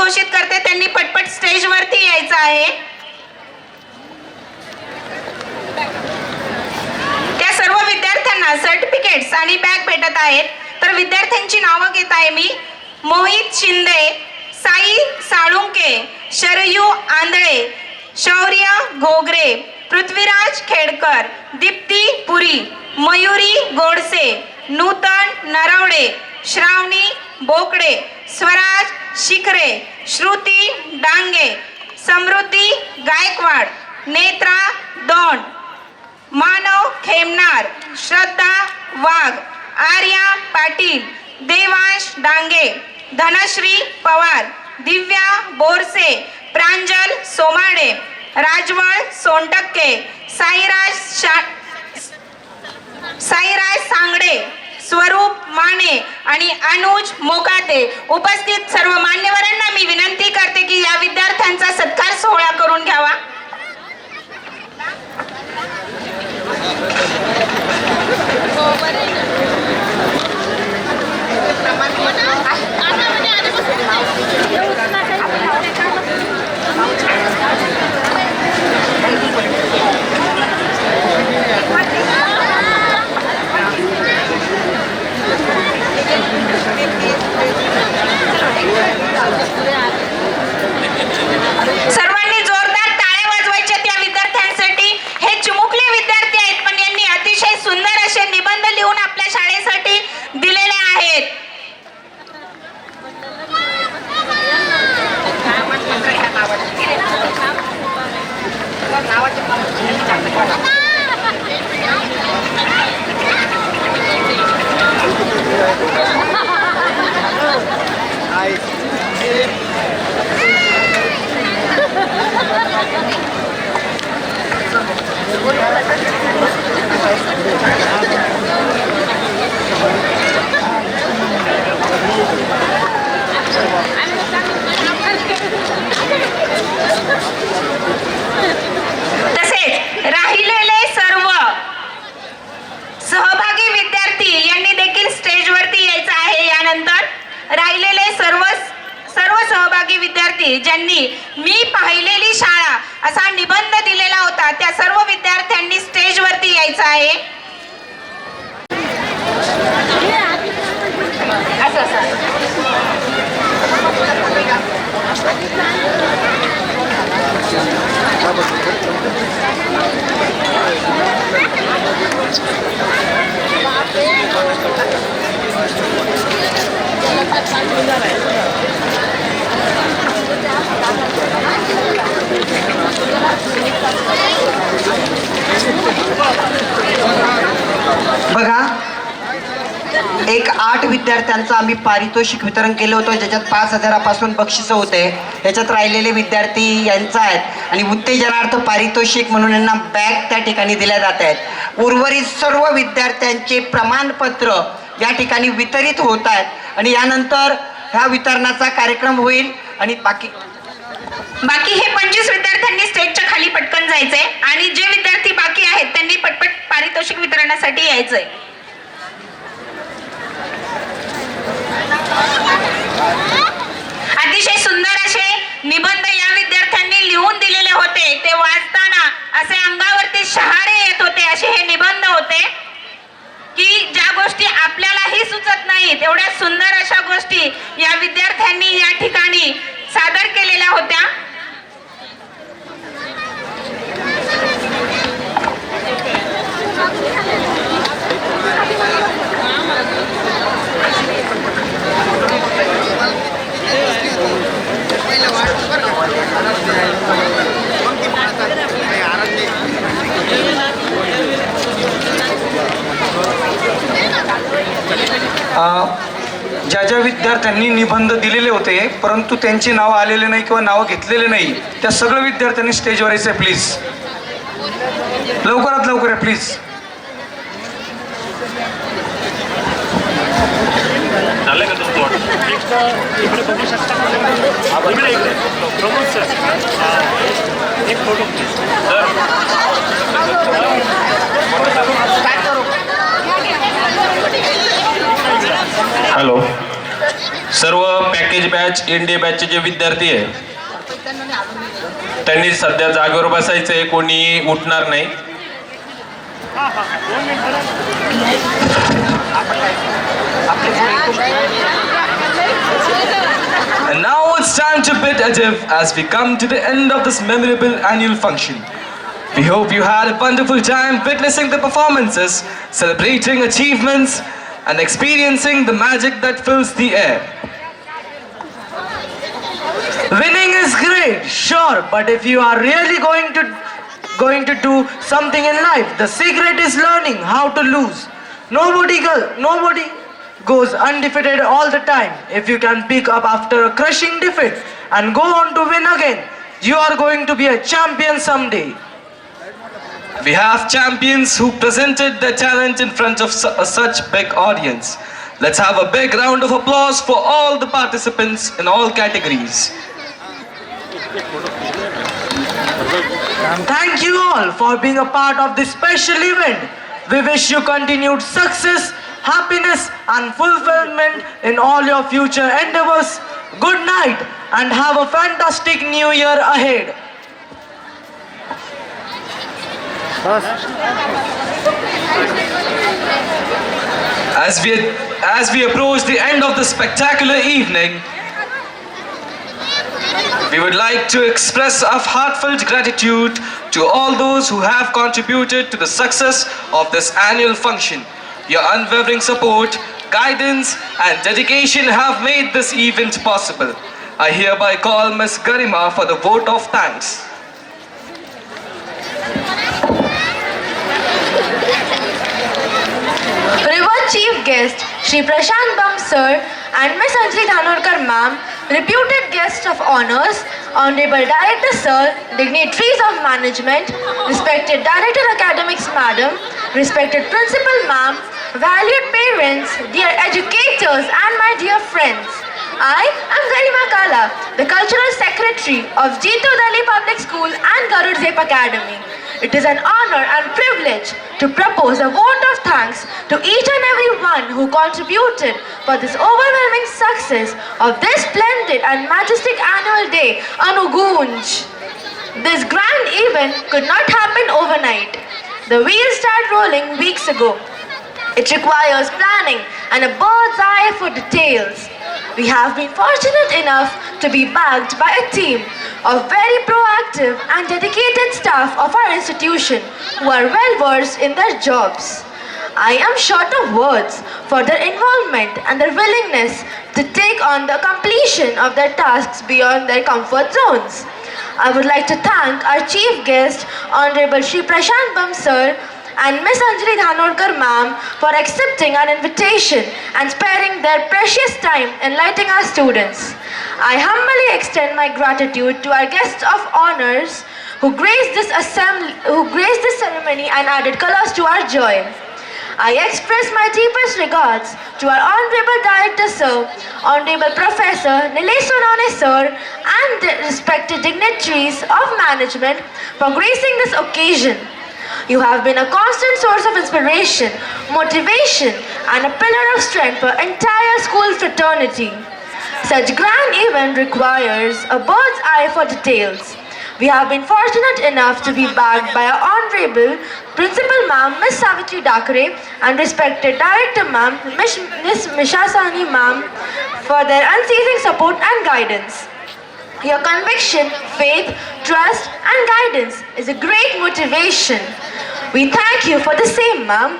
घोषित करते त्यांनी पटपट स्टेजवरती यायचं आहे. त्या सर्व विद्यार्थ्यांना सर्टिफिकेट्स आणि बॅग भेटत आहेत. तर विद्यार्थ्यांची नावं घेत आहे मी. मोहित शिंदे साई साळुंके शरयू आंधळे शौर्य घोगरे पृथ्वीराज खेडकर दीप्ती पुरी मयुरी गोडसे नूतन नरवडे श्रावणी बोकडे स्वराज शिखरे श्रुती डांगे समृद्धी गायकवाड नेत्रा दोंड मानव खेमनार श्रद्धा वाघ आर्या पाटील देवांश डांगे धनश्री पवार दिव्या बोरसे प्रांजल सोमाडे राजवळ सोनटक्के साईराज शा साईराज सांगडे स्वरूप माने आणि अनुज मोकाते उपस्थित सर्व मान्यवरांना मी विनंती करते की या विद्यार्थ्यांचा सत्कार सोहळा करून घ्यावा. Nice. I'm राहिलेले सर्व सर्व सहभागी विद्यार्थी ज्यांनी मी पाहिलेली शाळा असा निबंध दिलेला होता त्या सर्व विद्यार्थ्यांनी स्टेजवरती यायचं आहे. असं असं. बघा एक आठ विद्यार्थ्यांचं आम्ही पारितोषिक वितरण केलं होतं. ज्याच्यात पाच हजारापासून बक्षिसं होते. याच्यात राहिलेले विद्यार्थी यांचा आहेत. आणि उत्तेजनार्थ पारितोषिक म्हणून यांना बॅग त्या ठिकाणी दिल्या जात आहेत. उर्वरित सर्व विद्यार्थ्यांचे प्रमाणपत्र या ठिकाणी वितरित होत आहेत. आणि यानंतर ह्या वितरणाचा कार्यक्रम होईल आणि बाकी बाकी हे पंचवीस विद्यार्थ्यांनी स्टेजच्या खाली पटकन जायचंय आणि जे विद्यार्थी बाकी आहेत त्यांनी पटपट पारितोषिक वितरणासाठी यायचंय. अतिशय सुंदर असे निबंध या विद्यार्थ्यांनी लिहून दिलेले होते. ते वाचताना असे अंगावरती शहारे येत होते असे हे निबंध होते. की ज्या गोष्टी आपल्यालाही सुचत नाहीत एवढ्या सुंदर अशा गोष्टी या विद्यार्थ्यांनी या ठिकाणी सादर केलेल्या होत्या अ, ज्या ज्या विद्यार्थ्यांनी निबंध दिलेले होते परंतु त्यांची नावं आलेले नाही किंवा नावं घेतलेले नाही. त्या सगळ्या विद्यार्थ्यांनी स्टेजवर यायचं आहे प्लीज लवकरात लवकर आहे प्लीज एक फोटो सर्व पॅकेज बॅच इंडे बॅचचे जे विद्यार्थी आहे त्यांनी सध्या जागेवर बसायचं आहे कोणी उठणार नाही And now it's time to bid adieu as we come to the end of this memorable annual function. We hope you had a wonderful time witnessing the performances, celebrating achievements, and experiencing the magic that fills the air. Winning is great, sure, but if you are really going to going to do something in life, the secret is learning how to lose. Nobody go, nobody goes undefeated all the time. If you can pick up after a crushing defeat and go on to win again, you are going to be a champion someday. We have champions who presented their talent in front of su- uh, such big audience. Let's have a big round of applause for all the participants in all categories. Thank you all for being a part of this special event. We wish you continued success, happiness, and fulfillment in all your future endeavors. Good night and have a fantastic new year ahead. As we as we approach the end of the spectacular evening, we would like to express our heartfelt gratitude to all those who have contributed to the success of this annual function. Your unwavering support, guidance, and dedication have made this event possible. I hereby call Ms. Garima for the vote of thanks. River Chief Guest Shri Prashant Bam Sir and Miss Anjali Dhanorkar Ma'am, reputed guests of honors, Honorable Director Sir, dignitaries of management, respected Director Academics Madam, respected Principal Ma'am, valued parents, dear educators and my dear friends. I am Garima Kala, the Cultural Secretary of Jeetu Dali Public School and Garud Zep Academy. It is an honor and privilege to propose a vote of thanks to each and every one who contributed for this overwhelming success of this splendid and majestic annual day, Anugunj. This grand event could not happen overnight. The wheels started rolling weeks ago. It requires planning and a bird's eye for details. We have been fortunate enough to be backed by a team of very proactive and dedicated staff of our institution who are well versed in their jobs. I am short of words for their involvement and their willingness to take on the completion of their tasks beyond their comfort zones. I would like to thank our chief guest, Honorable Shri Prashant Bam Sir, and Miss Anjali Dhanorkar ma'am for accepting our invitation and sparing their precious time enlightening our students. I humbly extend my gratitude to our guests of honors who graced this assembly, who graced this ceremony and added colors to our joy. I express my deepest regards to our Honorable Director Sir, Honorable Professor Nilesh Sir, and respected dignitaries of management for gracing this occasion. You have been a constant source of inspiration, motivation, and a pillar of strength for entire school fraternity. Such grand event requires a bird's eye for details. We have been fortunate enough to be backed by our honorable Principal Ma'am Miss Savitri Dakre and respected Director Ma'am Miss Miss Misha Sani Ma'am for their unceasing support and guidance. Your conviction, faith, trust, and guidance is a great motivation. We thank you for the same, ma'am.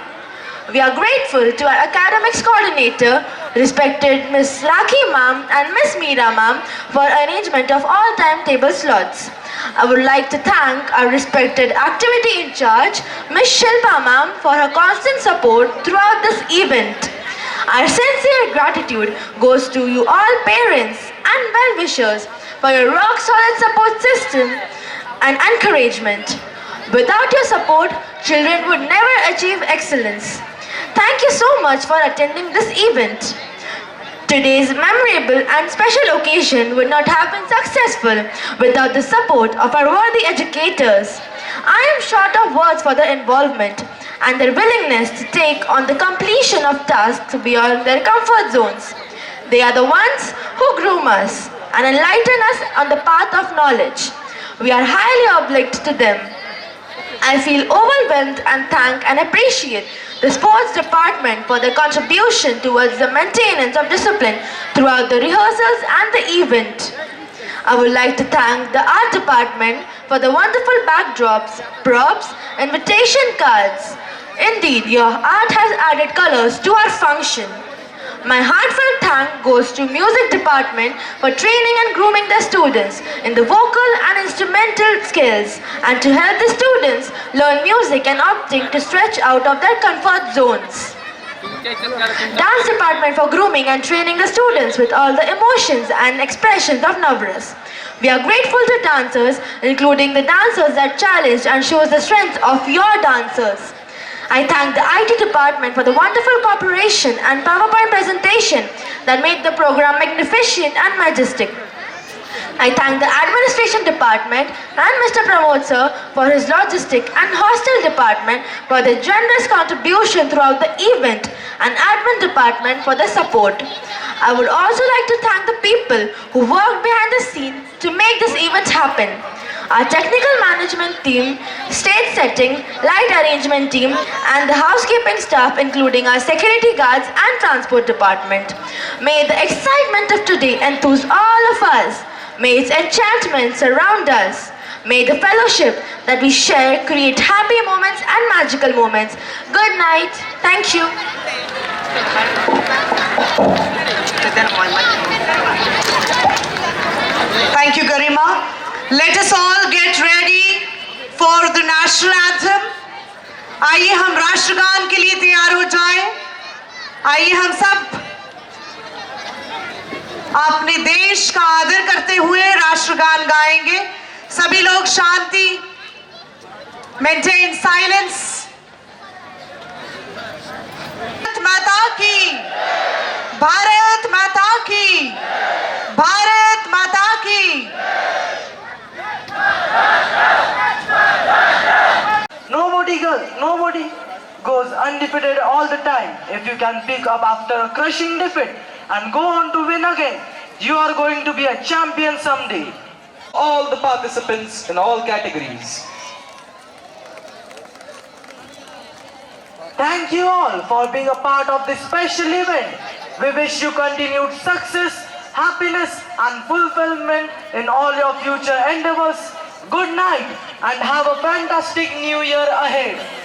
We are grateful to our academics coordinator, respected Miss Rakhi ma'am and Miss Meera ma'am for arrangement of all timetable slots. I would like to thank our respected activity in charge, Miss Shilpa ma'am for her constant support throughout this event. Our sincere gratitude goes to you all parents and well-wishers for your rock-solid support system and encouragement. Without your support, children would never achieve excellence. Thank you so much for attending this event. Today's memorable and special occasion would not have been successful without the support of our worthy educators. I am short of words for their involvement and their willingness to take on the completion of tasks beyond their comfort zones. They are the ones who groom us and enlighten us on the path of knowledge. We are highly obliged to them. I feel overwhelmed and thank and appreciate the sports department for their contribution towards the maintenance of discipline throughout the rehearsals and the event. I would like to thank the art department for the wonderful backdrops, props, invitation cards. Indeed, your art has added colors to our function. My heartfelt thank goes to music department for training and grooming the students in the vocal and instrumental skills and to help the students learn music and opting to stretch out of their comfort zones. Dance department for grooming and training the students with all the emotions and expressions of Navras. We are grateful to dancers, including the dancers that challenged and shows the strength of your dancers. I thank the IT department for the wonderful cooperation and PowerPoint presentation that made the program magnificent and majestic. I thank the administration department and Mr. Pramod sir for his logistic and hostel department for their generous contribution throughout the event and admin department for the support. I would also like to thank the people who worked behind the scenes to make this event happen. Our technical management team, stage setting, light arrangement team, and the housekeeping staff, including our security guards and transport department. May the excitement of today enthuse all of us. May its enchantment surround us. May the fellowship that we share create happy moments and magical moments. Good night. Thank you. Thank you, Garima. Let us all get ready for the national anthem. आइए हम राष्ट्रगान के लिए तैयार हो जाएँ। आइए हम सब अपने देश का आदर करते हुए राष्ट्रगान गाएँगे सभी लोग शांति मेंटेन साइलेंस माता की, भारत माता की, भारत माता की Nobody goes, nobody goes undefeated all the time. If you can pick up after a crushing defeat and go on to win again, you are going to be a champion someday. All the participants in all categories. Thank you all for being a part of this special event. We wish you continued success, happiness, and fulfillment in all your future endeavors. Good night and have a fantastic new year ahead.